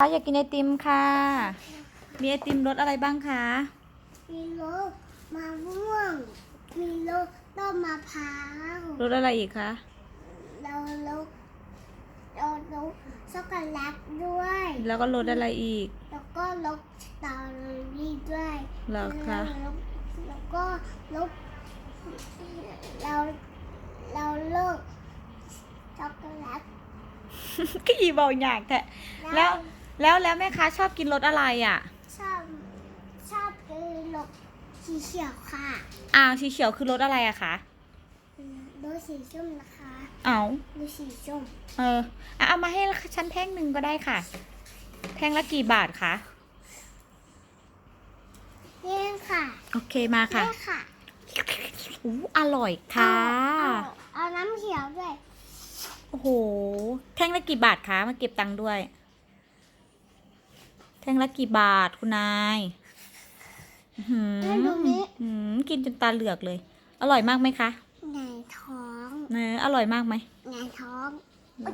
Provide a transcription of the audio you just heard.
อยากกินไอติมค่ะ มีไอติมรสอะไรบ้างคะ มีรสมะม่วง มีรสต้นมะพร้าวรสอะไรอีกคะเรารสเรารสช็อกโกแลตด้วย แล้วก็รสอะไรอีก แล้วก็รสสตรอเบอรี่ด้วยเหรอคะแล้วแล้วก็รสเราเราเลิกช็อกโกแลตก็อีบอกอย่างแท้แล้ว แล้วแล้วแม่ค้าชอบกินรสอะไรอะ ชอบชอบกินรสสีเขียวค่ะอ้าวสีเขียวคือรสอะไรอะคะรสสีส้มนะคะเอารสสีส้มเอออะเอามาให้ฉันแท่งหนึ่งก็ได้ค่ะ แท่งละกี่บาทคะนี่ค่ะโอเคมาค่ะนี่ค่ะอู้อร่อยค่ะเอาเอาน้ำเขียวด้วย โอ้โหแท่งละกี่บาทคะมาเก็บตังค์ด้วยแท่ งละกี่บาทคุณนายอื้อหือแล้วดูนี้อื้อหือกินจนตาเหลือกเลย อร่อยมากไหมคะไงท้อง เนออร่อยมากไหมไงท้องเหรอ